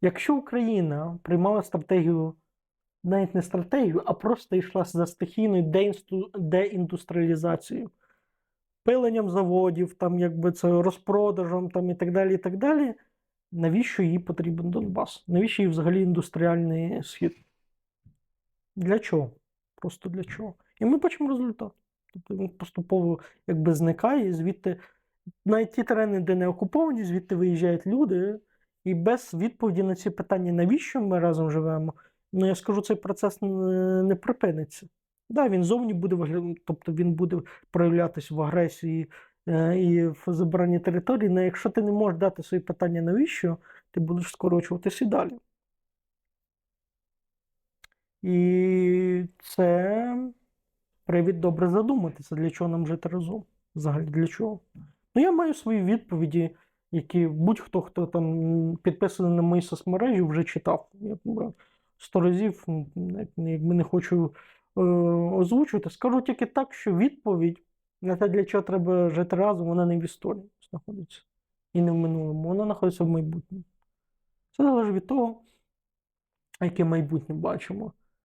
Якщо Україна приймала стратегію, навіть не стратегію, а просто йшла за стихійною деіндустріалізацією, пиленням заводів, там, якби це розпродажем там, і так далі, і так далі, навіщо їй потрібен Донбас? Навіщо їй взагалі індустріальний схід? Для чого? Просто для чого? І ми бачимо результат. Тобто він поступово якби зникає, і звідти навіть ті терени, де не окуповані, звідти виїжджають люди, і без відповіді на ці питання, навіщо ми разом живемо, ну я скажу, цей процес не, не припиниться. Да, він зовні буде виглядати, тобто він буде проявлятися в агресії е, і в забранні території. Але якщо ти не можеш дати свої питання, навіщо, ти будеш скорочуватися і далі. І це привід добре задуматися, для чого нам жити разом. Взагалі для чого. Ну, я маю свої відповіді, які будь-хто, хто там підписаний на мої соцмережі, вже читав. Я сто разів якби не хочу е, озвучувати. Скажу тільки так, що відповідь на те, для чого треба жити разом, вона не в історії знаходиться. І не в минулому, вона знаходиться в майбутньому. Це залежить від того, яке майбутнє бачимо.